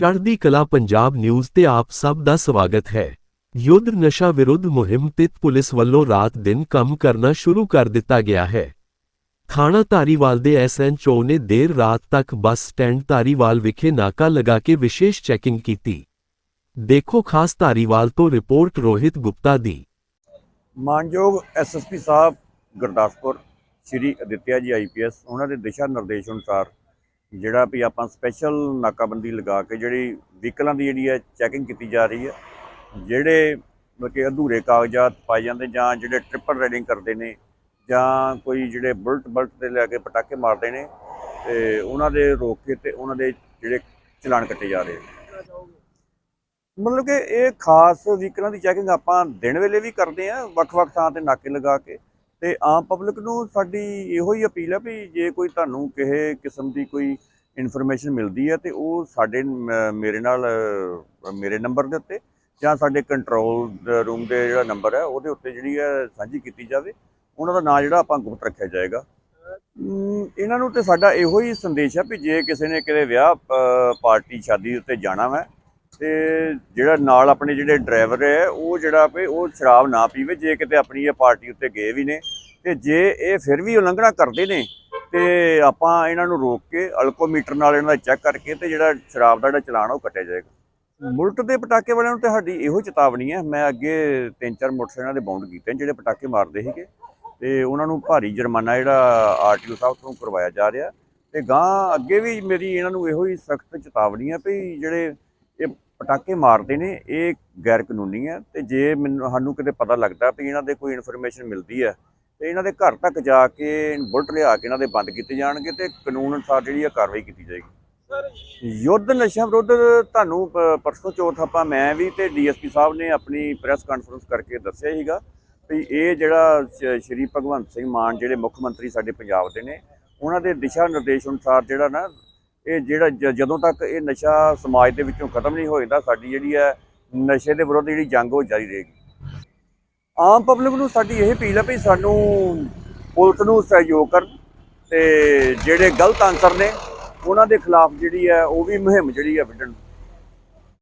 ਚੜ੍ਹਦੀ ਕਲਾ ਪੰਜਾਬ ਨਿਊਜ਼ ਤੇ ਆਪ ਸਭ ਦਾ ਸਵਾਗਤ ਹੈ। ਯੁੱਧ ਨਸ਼ਾ ਵਿਰੁੱਧ ਮੁਹਿੰਮ ਤਹਿਤ ਪੁਲਿਸ ਵੱਲੋਂ ਰਾਤ ਦਿਨ ਕੰਮ ਕਰਨਾ ਸ਼ੁਰੂ ਕਰ ਦਿੱਤਾ ਗਿਆ ਹੈ। ਥਾਣਾ ਧਾਰੀਵਾਲ ਦੇ ਐਸਐਨਚਓ ਨੇ ਦੇਰ ਰਾਤ ਤੱਕ ਬੱਸ ਸਟੈਂਡ ਧਾਰੀਵਾਲ ਵਿਖੇ ਨਾਕਾ ਲਗਾ ਕੇ ਵਿਸ਼ੇਸ਼ ਚੈਕਿੰਗ ਕੀਤੀ। ਦੇਖੋ ਖਾਸ ਧਾਰੀਵਾਲ ਤੋਂ ਰਿਪੋਰਟ ਰੋਹਿਤ ਗੁਪਤਾ ਦੀ। ਮਾਨਯੋਗ ਐਸਐਸਪੀ ਸਾਹਿਬ ਗੁਰਦਾਸਪੁਰ, ਸ਼੍ਰੀ ਅਦਿੱਤਿਆ ਜੀ ਆਈਪੀਐਸ ਉਹਨਾਂ ਦੇ ਦਿਸ਼ਾ ਨਿਰਦੇਸ਼ ਅਨੁਸਾਰ ਜਿਹੜਾ ਵੀ ਆਪਾਂ ਸਪੈਸ਼ਲ ਨਾਕਾਬੰਦੀ ਲਗਾ ਕੇ ਜਿਹੜੀ ਵਹੀਕਲਾਂ ਦੀ ਜਿਹੜੀ ਹੈ ਚੈਕਿੰਗ ਕੀਤੀ ਜਾ ਰਹੀ ਹੈ, ਜਿਹੜੇ ਮਤਲਬ ਕਿ ਅਧੂਰੇ ਕਾਗਜ਼ਾਤ ਪਾਏ ਜਾਂਦੇ ਜਾਂ ਜਿਹੜੇ ਟ੍ਰਿਪਲ ਰਾਈਡਿੰਗ ਕਰਦੇ ਨੇ ਜਾਂ ਕੋਈ ਜਿਹੜੇ ਬੁਲਟ ਬਲਟ ਤੇ ਲੈ ਕੇ ਪਟਾਕੇ ਮਾਰਦੇ ਨੇ, ਤੇ ਉਹਨਾਂ ਦੇ ਰੋਕ ਕੇ ਤੇ ਉਹਨਾਂ ਦੇ ਜਿਹੜੇ ਚਲਾਨ ਕੱਟੇ ਜਾ ਰਹੇ ਮਤਲਬ ਕਿ ਇਹ ਖਾਸ ਵਹੀਕਲਾਂ ਦੀ ਚੈਕਿੰਗ ਆਪਾਂ ਦਿਨ ਵੇਲੇ ਵੀ ਕਰਦੇ ਆ ਵੱਖ-ਵੱਖ ਥਾਂ ਤੇ ਨਾਕੇ ਲਗਾ ਕੇ ਤੇ ਆਮ ਪਬਲਿਕ ਨੂੰ ਸਾਡੀ ਇਹੋ ਹੀ ਅਪੀਲ ਹੈ ਵੀ ਜੇ ਕੋਈ ਤੁਹਾਨੂੰ ਕਿਸੇ ਕਿਸਮ ਦੀ ਕੋਈ ਇਨਫੋਰਮੇਸ਼ਨ ਮਿਲਦੀ ਹੈ ਤੇ ਉਹ ਸਾਡੇ ਮੇਰੇ ਨਾਲ ਮੇਰੇ ਨੰਬਰ ਦੇ ਉੱਤੇ ਜਾਂ ਸਾਡੇ ਕੰਟਰੋਲ ਰੂਮ ਦੇ ਜਿਹੜਾ ਨੰਬਰ ਹੈ ਉਹਦੇ ਉੱਤੇ ਜਿਹੜੀ ਹੈ ਸਾਂਝੀ ਕੀਤੀ ਜਾਵੇ। ਉਹਨਾਂ ਦਾ ਨਾਂ ਜਿਹੜਾ ਆਪਾਂ ਗੁਪਤ ਰੱਖਿਆ ਜਾਏਗਾ। ਇਹਨਾਂ ਨੂੰ ਤੇ ਸਾਡਾ ਇਹੋ ਹੀ ਸੰਦੇਸ਼ ਹੈ ਵੀ ਜੇ ਕਿਸੇ ਨੇ ਕਿਤੇ ਵਿਆਹ ਪਾਰਟੀ, ਸ਼ਾਦੀ ਉੱਤੇ ਜਾਣਾ ਵਾ ਤੇ ਜਿਹੜਾ ਨਾਲ ਆਪਣੇ ਜਿਹੜੇ ਡਰਾਈਵਰ ਹੈ, ਉਹ ਜਿਹੜਾ ਵੀ ਉਹ ਸ਼ਰਾਬ ਨਾ ਪੀਵੇ, ਜੇ ਕਿਤੇ ਆਪਣੀ ਇਹ ਪਾਰਟੀ ਉੱਤੇ ਗਏ ਵੀ ਨੇ, ਤੇ ਜੇ ਇਹ ਫਿਰ ਵੀ ਉਲੰਘਣਾ ਕਰਦੇ ਨੇ, ਤੇ ਆਪਾਂ ਇਹਨਾਂ ਨੂੰ ਰੋਕ ਕੇ ਅਲਕੋਮੀਟਰ ਨਾਲ ਇਹਨਾਂ ਦਾ ਚੈੱਕ ਕਰਕੇ ਤੇ ਜਿਹੜਾ ਸ਼ਰਾਬ ਦਾ ਜਿਹੜਾ ਚਲਾਨ ਉਹ ਕੱਟਿਆ ਜਾਏਗਾ। ਮੁਲਕ ਦੇ ਪਟਾਕੇ ਵਾਲਿਆਂ ਨੂੰ ਤੇ ਸਾਡੀ ਇਹੋ ਚੇਤਾਵਨੀ ਹੈ, ਮੈਂ ਅੱਗੇ ਤਿੰਨ ਚਾਰ ਮੋਟਰਸਾਈਕਲਾਂ ਦੇ ਬਾਉਂਡ ਕੀਤੇ ਜਿਹੜੇ ਪਟਾਕੇ ਮਾਰਦੇ ਸੀਗੇ, ਤੇ ਉਹਨਾਂ ਨੂੰ ਭਾਰੀ ਜੁਰਮਾਨਾ ਜਿਹੜਾ ਆਰਟੀਓ ਸਾਹਿਬ ਤੋਂ ਕਰਵਾਇਆ ਜਾ ਰਿਹਾ, ਤੇ ਗਾਂ ਅੱਗੇ ਵੀ ਮੇਰੀ ਇਹਨਾਂ ਨੂੰ ਇਹੋ ਹੀ ਸਖਤ ਚੇਤਾਵਨੀ ਹੈ ਵੀ ਜਿਹੜੇ ਇਹ ਪਟਾਕੇ ਮਾਰਦੇ ਨੇ ਇਹ ਗੈਰ ਕਾਨੂੰਨੀ ਹੈ ਤੇ ਜੇ ਮੈਨੂੰ ਸਾਨੂੰ ਕਿਤੇ ਪਤਾ ਲੱਗਦਾ ਵੀ ਇਹਨਾਂ ਦੇ ਕੋਈ ਇਨਫੋਰਮੇਸ਼ਨ ਮਿਲਦੀ ਹੈ ਤੇ ਇਹਨਾਂ ਦੇ ਘਰ ਤੱਕ ਜਾ ਕੇ ਬੁਲਟ ਲਿਆ ਕੇ ਇਹਨਾਂ ਦੇ ਬੰਦ ਕੀਤੇ ਜਾਣਗੇ ਤੇ ਕਾਨੂੰਨ ਅਨੁਸਾਰ ਜਿਹੜੀ ਹੈ ਕਾਰਵਾਈ ਕੀਤੀ ਜਾਏਗੀ। ਯੁੱਧ ਨਸ਼ਾ ਵਿਰੁੱਧ ਤੁਹਾਨੂੰ ਪਰਸੋਂ ਚੌਥ ਆਪਾਂ ਮੈਂ ਵੀ ਤੇ ਡੀਐਸਪੀ ਸਾਹਿਬ ਨੇ ਆਪਣੀ ਪ੍ਰੈਸ ਕਾਨਫਰੰਸ ਕਰਕੇ ਦੱਸਿਆ ਸੀਗਾ ਵੀ ਇਹ ਜਿਹੜਾ ਸ਼੍ਰੀ ਭਗਵੰਤ ਸਿੰਘ ਮਾਨ ਜਿਹੜੇ ਮੁੱਖ ਮੰਤਰੀ ਸਾਡੇ ਪੰਜਾਬ ਦੇ ਨੇ ਉਹਨਾਂ ਦੇ ਦਿਸ਼ਾ ਨਿਰਦੇਸ਼ ਅਨੁਸਾਰ ਜਿਹੜਾ ਨਾ ਇਹ ਜਿਹੜਾ ਜ- ਜਦੋਂ ਤੱਕ ਇਹ ਨਸ਼ਾ ਸਮਾਜ ਦੇ ਵਿੱਚੋਂ ਖਤਮ ਨਹੀਂ ਹੋ ਜਾਂਦਾ, ਸਾਡੀ ਜਿਹੜੀ ਹੈ ਨਸ਼ੇ ਦੇ ਵਿਰੁੱਧ ਜਿਹੜੀ ਜੰਗ ਉਹ ਜਾਰੀ ਰਹੇਗੀ। ਆਮ ਪਬਲਿਕ ਨੂੰ ਸਾਡੀ ਇਹ ਅਪੀਲ ਹੈ ਵੀ ਸਾਨੂੰ ਪੁਲਿਸ ਨੂੰ ਸਹਿਯੋਗ ਕਰਨ ਤੇ ਜਿਹੜੇ ਗਲਤ ਆਨਸਰ ਨੇ, ਉਹਨਾਂ ਦੇ ਖਿਲਾਫ ਜਿਹੜੀ ਹੈ ਉਹ ਵੀ ਮੁਹਿੰਮ ਜਿਹੜੀ ਹੈ ਵਿੱਢਣ।